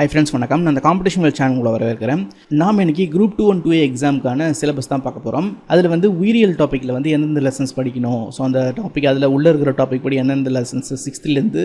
Hi friends வணக்கம். நான் அந்த காம்படிஷன் சேனல் உங்களை வரவேற்கிறேன். நாம் இன்னைக்கு group two one two A எக்ஸாமுக்கான syllabus தான் பார்க்க போகிறோம் அதில் வந்து உயிரியல் டாப்பிக்கில் வந்து எந்தெந்த லெசன்ஸ் படிக்கணும்? ஸோ அந்த டாபிக் அதில் உள்ளே இருக்கிற டாபிக் படி எந்தெந்த லெசன்ஸ் சிக்ஸ்த்துலேருந்து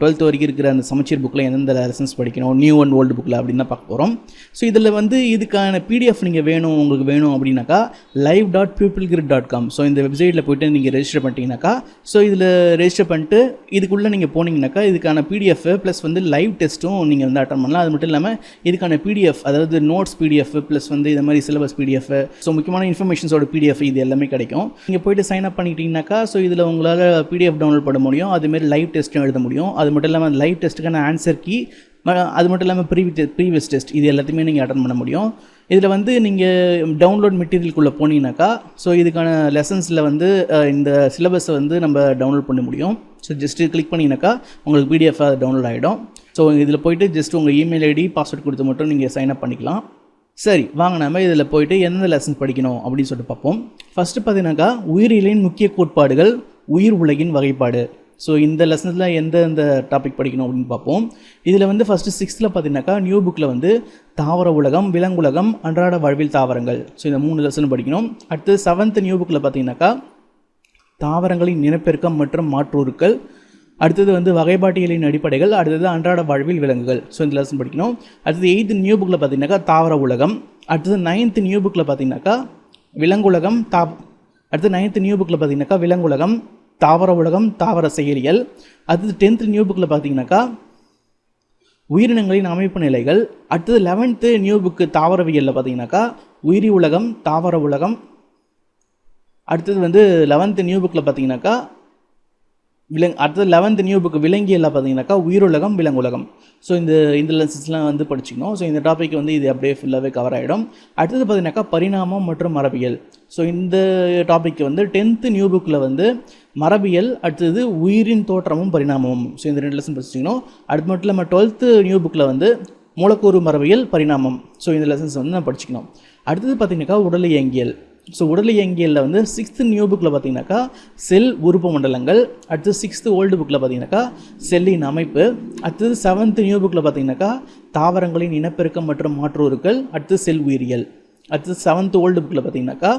டுவெல்த் வரைக்கும் இருக்கிற அந்த சமச்சீர் புக்கில் எந்தெந்த லெசன்ஸ் படிக்கணும்? நியூ அண்ட் ஓல்டு புக்கில் அப்படின்னு தான் பார்க்க போகிறோம் ஸோ இதில் வந்து இதுக்கான பிடிஎஃப் நீங்கள் வேணும் உங்களுக்கு வேணும் அப்படின்னாக்கா live dot people grid dot com so இந்த வெப்சைட்டில் போய்ட்டு நீங்கள் ரெஜிஸ்டர் பண்ணிட்டீங்கன்னாக்கா ஸோ இதில் ரெஜிஸ்டர் பண்ணிட்டு இதுக்குள்ளே நீங்கள் போனீங்கன்னாக்கா இதுக்கான பிடிஎஃப் ப்ளஸ் வந்து லைவ் டெஸ்ட்டும் நீங்கள் வந்து அட்டன் பண்ணலாம். அது மட்டும் இல்லாமல் இதுக்கான பிடிஎஃப் அதாவது நோட்ஸ் பிடிஎஃப் ப்ளஸ் வந்து இந்த மாதிரி சிலபஸ் பிடிஎஃப் ஸோ முக்கியமான இன்ஃபர்மேஷன்ஸோட பிடிஎஃப் இது எல்லாமே கிடைக்கும். நீங்கள் போயிட்டு சைன் அப் பண்ணிக்கிட்டீங்கனாக்கா ஸோ இதில் உங்களால் பிடிஎஃப் டவுன்லோட் பண்ண முடியும். அதுமாரி லைவ் டெஸ்ட்டும் எழுத முடியும். அது மட்டும் இல்லாமல் லைவ் டெஸ்ட்டுக்கான ஆன்சர் கீ அது மட்டும் இல்லாமல் ப்ரீவி ப்ரீவியஸ் டெஸ்ட் இது எல்லாத்தையுமே நீங்கள் அட்டன் பண்ண முடியும். இதில் வந்து நீங்கள் டவுன்லோட் மெட்டீரியல்குள்ளே போனீங்கன்னாக்கா ஸோ இதுக்கான லெசன்ஸில் வந்து இந்த சிலபஸை வந்து நம்ம டவுன்லோட் பண்ண முடியும். ஸோ ஜஸ்ட்டு கிளிக் பண்ணிங்கனாக்கா உங்களுக்கு பிடிஎஃப் டவுன்லோட் ஆகிடும் ஸோ இதில் போயிட்டு ஜஸ்ட் உங்கள் இமெயில் ஐடி பாஸ்வேர்ட் கொடுத்து மட்டும் நீங்கள் சைன் அப் பண்ணிக்கலாம். சரி வாங்க நம்ம இதில் போயிட்டு எந்தெந்த லெசன் படிக்கணும் அப்படின்னு சொல்லிட்டு பார்ப்போம். ஃபஸ்ட்டு பார்த்தீங்கன்னாக்கா உயிரியலின் முக்கிய கோட்பாடுகள் உயிர் உலகின் வகைப்பாடு. ஸோ இந்த லெசன்ஸில் எந்த எந்த டாபிக் படிக்கணும் அப்படின்னு பார்ப்போம். இதில் வந்து ஃபஸ்ட்டு சிக்ஸ்த்தில் பார்த்தீங்கன்னாக்கா நியூ புக்கில் வந்து தாவர உலகம் விலங்குலகம் அன்றாட வாழ்வில் தாவரங்கள். ஸோ இந்த மூணு லெசன் படிக்கணும். அடுத்து செவன்த் நியூ புக்கில் பார்த்தீங்கன்னாக்கா தாவரங்களின் இனப்பெருக்கம் மற்றும் மாற்றுருக்கள் அடுத்தது வந்து வகைப்பாட்டியலின் அடிப்படைகள் அடுத்தது அன்றாட வாழ்வில் விலங்குகள். ஸோ இந்த லெசன் படிக்கணும். அடுத்தது எயித்து நியூ புக்கில் பார்த்தீங்கன்னாக்கா தாவர உலகம். அடுத்தது நைன்த்து நியூ புக்கில் பார்த்தீங்கன்னாக்கா விலங்குலகம் தா அடுத்து நைன்த்து நியூ புக்கில் பார்த்தீங்கன்னாக்கா விலங்குலகம் தாவர உலகம் தாவர செயலியல். அடுத்தது டென்த்து நியூ புக்கில் பார்த்தீங்கன்னாக்கா உயிரினங்களின் அமைப்பு நிலைகள். அடுத்தது லெவன்த்து நியூ புக்கு தாவரவியலில் பார்த்தீங்கன்னாக்கா உயிரி உலகம் தாவர உலகம். அடுத்தது வந்து லெவன்த்து நியூ புக்கில் பார்த்தீங்கன்னாக்கா விலங் அடுத்தது லெவன்த் நியூ புக் விலங்கியலில் பார்த்தீங்கன்னாக்கா உயிருலகம் விலங்குலகம். ஸோ இந்த இந்த லெசன்ஸ்லாம் வந்து படிச்சுக்கணும். ஸோ இந்த டாபிக் வந்து இது அப்படியே ஃபுல்லாகவே கவர் ஆகிடும் அடுத்தது பார்த்தீங்கன்னாக்கா பரிணாமம் மற்றும் மரபியல். ஸோ இந்த டாபிக் வந்து டென்த்து நியூ புக்கில் வந்து மரபியல் அடுத்தது உயிரின் தோற்றமும் பரிணாமமும். ஸோ இந்த ரெண்டு லெசன் படிச்சுக்கணும். அடுத்து மட்டும் இல்லாமல் டுவெல்த்து நியூ புக்கில் வந்து மூலக்கூறு மரபியல் பரிணாமம். ஸோ இந்த லெசன்ஸ் வந்து நான் படிச்சுக்கணும். அடுத்தது பார்த்தீங்கன்னாக்கா உடல் இயங்கியல். ஸோ உடல் இயங்கியலில் வந்து சிக்ஸ்த்து நியூ புக்கில் பார்த்தீங்கன்னாக்கா செல் உறுப்பு மண்டலங்கள் அடுத்து சிக்ஸ்த்து ஓல்டு புக்கில் பார்த்தீங்கன்னாக்கா செல்லின் அமைப்பு அடுத்தது செவன்த்து நியூ புக்கில் பார்த்தீங்கன்னாக்கா தாவரங்களின் இனப்பெருக்கம் மற்றும் மாற்றுருக்கள் அடுத்து செல் உயிரியல். அடுத்தது செவன்த் ஓல்டு புக்கில் பார்த்தீங்கன்னாக்கா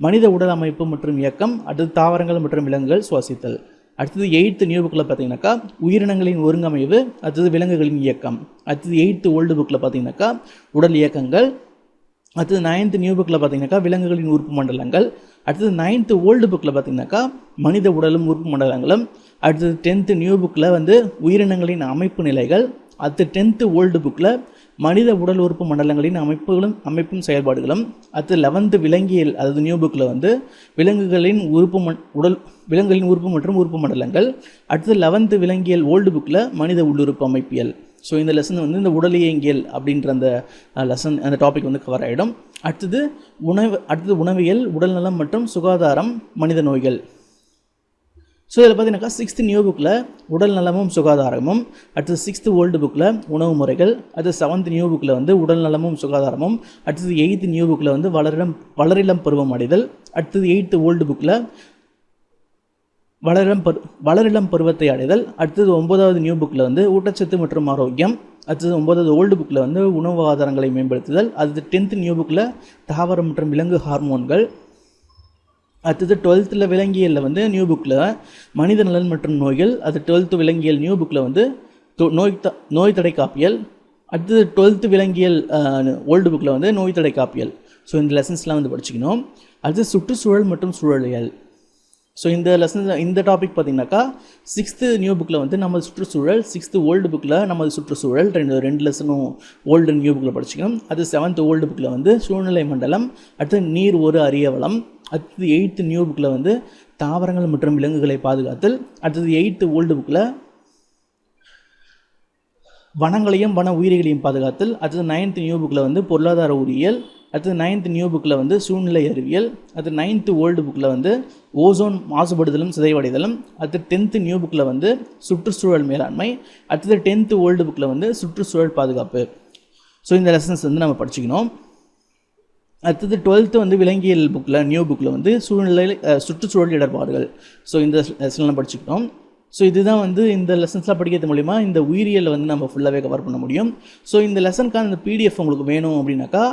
மனித உடல் அமைப்பு மற்றும் இயக்கம் அடுத்தது தாவரங்கள் மற்றும் விலங்குகள் சுவாசித்தல். அடுத்தது எயித்து நியூ புக்கில் பார்த்தீங்கன்னாக்கா உயிரினங்களின் ஒருங்கமைவு அடுத்தது விலங்குகளின் இயக்கம். அடுத்தது எயித்து ஓல்டு புக்கில் பார்த்தீங்கன்னாக்கா உடல் இயக்கங்கள் அடுத்தது நைன்த்து நியூ புக்கில் பார்த்தீங்கன்னாக்கா விலங்குகளின் உறுப்பு மண்டலங்கள். அடுத்தது நைன்த்து ஓல்டு புக்கில் பார்த்தீங்கன்னாக்கா மனித உடலும் உறுப்பு மண்டலங்களும். அடுத்தது டென்த்து நியூ புக்கில் வந்து உயிரினங்களின் அமைப்பு நிலைகள். அடுத்து டென்த்து ஓல்டு புக்கில் மனித உடல் உறுப்பு மண்டலங்களின் அமைப்புகளும் அமைப்பும் செயல்பாடுகளும். அடுத்து லெவன்த்து விலங்கியல் அதாவது நியூ புக்கில் வந்து விலங்குகளின் உறுப்பு மண் உடல் விலங்குகளின் உறுப்பு மற்றும் உறுப்பு மண்டலங்கள். அடுத்து லெவன்த்து விலங்கியல் ஓல்டு புக்கில் மனித உள்ளுறுப்பு அமைப்பியல். ஸோ இந்த லெசன் வந்து இந்த உடலியங்கியல் அப்படின்ற அந்த லெசன் அந்த டாபிக் வந்து கவர் ஆகிடும் அடுத்தது உணவு அடுத்தது உணவியல் உடல்நலம் மற்றும் சுகாதாரம் மனித நோய்கள். ஸோ இதில் பார்த்தீங்கன்னாக்கா சிக்ஸ்த்து நியூ புக்கில் உடல் நலமும் சுகாதாரமும் அடுத்தது சிக்ஸ்த்து ஓல்டு புக்கில் உணவு முறைகள் அடுத்து செவன்த் நியூ புக்கில் வந்து உடல் நலமும் சுகாதாரமும் அடுத்தது எயித்து நியூ புக்கில் வந்து வளரிடம் வளரிளம் பருவம் அடைதல் அடுத்தது எயித்து ஓல்டு புக்கில் வளரிடம் பரு வளரிளம் பருவத்தை அடைதல் அடுத்தது ஒன்பதாவது நியூ புக்கில் வந்து ஊட்டச்சத்து மற்றும் ஆரோக்கியம் அடுத்தது ஒன்பதாவது ஓல்டு புக்கில் வந்து உணவு ஆதாரங்களை மேம்படுத்துதல் அடுத்து டென்த்து நியூ புக்கில் தாவரம் மற்றும் விலங்கு ஹார்மோன்கள் அடுத்தது டுவெல்த்தில் விலங்கியலில் வந்து நியூ புக்கில் மனித நலன் மற்றும் நோய்கள் அது டுவெல்த்து விலங்கியல் நியூ புக்கில் வந்து தொ- நோய் த நோய் தடை காப்பியல் அடுத்தது டுவெல்த்து விலங்கியல் ஓல்டு புக்கில் வந்து நோய் தடை காப்பியல் ஸோ இந்த லெசன்ஸ்லாம் வந்து படிச்சுக்கணும். அடுத்து சுற்றுச்சூழல் மற்றும் சூழலியல். ஸோ இந்த லெசன் இந்த டாபிக் பார்த்தீங்கன்னாக்கா சிக்ஸ்த்து நியூ புக்கில் வந்து நம்ம சுற்றுச்சூழல் சிக்ஸ்த்து ஓல்டு புக்கில் நமது சுற்றுச்சூழல் ரெண்டு ரெண்டு லெசனும் ஓல்டு நியூ புக்கில் படிச்சுக்கணும். அது செவன்த் ஓல்டு புக்கில் வந்து சூழ்நிலை மண்டலம் அடுத்து நீர் ஒரு அரிய வளம் அடுத்தது எயித்து நியூ புக்கில் வந்து தாவரங்கள் மற்றும் விலங்குகளை பாதுகாத்தல் அடுத்தது எயித்து ஓல்டு புக்கில் வனங்களையும் வன உயிரிகளையும் பாதுகாத்தல் அடுத்தது நைன்த் நியூ புக்கில் வந்து பொருளாதார உரியல் அடுத்தது நைன்த் நியூ புக்கில் வந்து சூழ்நிலை அறிவியல் அடுத்து நைன்த்து ஓல்டு புக்கில் வந்து ஓசோன் மாசுபடுதலும் சிதைவடைதலும் அடுத்து டென்த்து நியூ புக்கில் வந்து சுற்றுச்சூழல் மேலாண்மை அடுத்தது டென்த்து ஓல்டு புக்கில் வந்து சுற்றுச்சூழல் பாதுகாப்பு. ஸோ இந்த லெசன்ஸ் வந்து நம்ம படிச்சுக்கணும். அடுத்தது டுவெல்த்து வந்து விலங்கியல் புக்கில் நியூ புக்கில் வந்து சூழ்நிலை சுற்றுச்சூழல் இடர்பாடுகள். ஸோ இந்த லெசன்லாம் படிச்சுக்கிட்டோம் ஸோ இதுதான் வந்து இந்த லெசன்ஸ்லாம் படிக்கிறது மூலிமா இந்த உயிரியலை வந்து நம்ம ஃபுல்லாகவே கவர் பண்ண முடியும். ஸோ இந்த லெசனுக்கான இந்த பிடிஎஃப் உங்களுக்கு வேணும் அப்படின்னாக்கா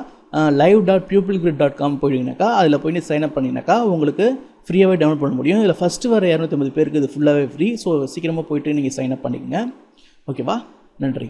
live dot people grid dot com போயிட்டீங்கனாக்கா அதில் போய் சைன் அப் பண்ணிங்கனாக்கா உங்களுக்கு ஃப்ரீயாகவே டவுன்லோட் பண்ண முடியும். இதில் ஃபஸ்ட்டு வர இரநூத்தம்பது பேருக்கு இது ஃபுல்லாகவே ஃப்ரீ ஸோ சீக்கிரமாக போயிட்டு நீங்கள் சைன் அப் பண்ணிக்கங்க. ஓகேவா நன்றி